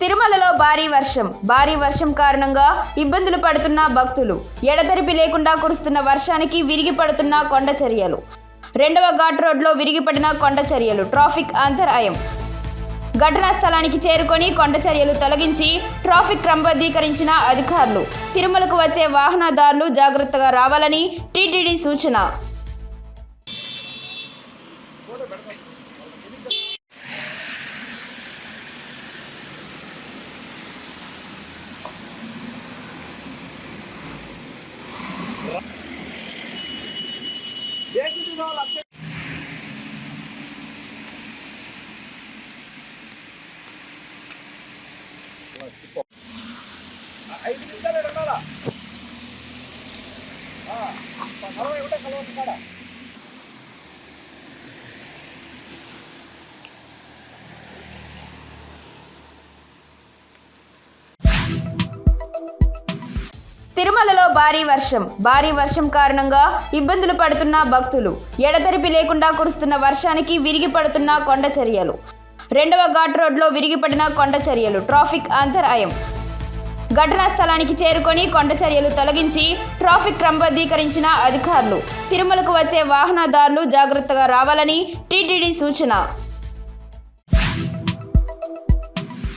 తిరుమలలో భారీ వర్షం. భారీ వర్షం కారణంగా ఇబ్బందులు పడుతున్న భక్తులు. ఎడతెరిపి లేకుండా కురుస్తున్న వర్షానికి విరిగి పడుతున్న కొండ చర్యలు. రెండవ ఘాట్ రోడ్లో విరిగిపడిన కొండ చర్యలు. ట్రాఫిక్ అంతరాయం. ఘటనా స్థలానికి చేరుకొని కొండ చర్యలు తొలగించి ట్రాఫిక్ క్రమబద్ధీకరించిన అధికారులు. తిరుమలకు వచ్చే వాహనదారులు జాగ్రత్తగా రావాలని టీటీడీ సూచన. ఐదు నిమిషాలు ఉండాలా నలభై ఒకటే కలవచ్చు కాడ తిరుమలలో భారీ వర్షం. భారీ వర్షం కారణంగా ఇబ్బందులు పడుతున్న భక్తులు. ఎడతెరిపి లేకుండా కురుస్తున్న వర్షానికి విరిగి పడుతున్న కొండ చర్యలు. రెండవ ఘాట్ రోడ్లో విరిగిపడిన కొండ చర్యలు. ట్రాఫిక్ అంతరాయం. ఘటనా స్థలానికి చేరుకొని కొండ చర్యలు తొలగించి ట్రాఫిక్ క్రమబద్ధీకరించిన అధికారులు. తిరుమలకు వచ్చే వాహనదారులు జాగ్రత్తగా రావాలని టీటీడీ సూచన.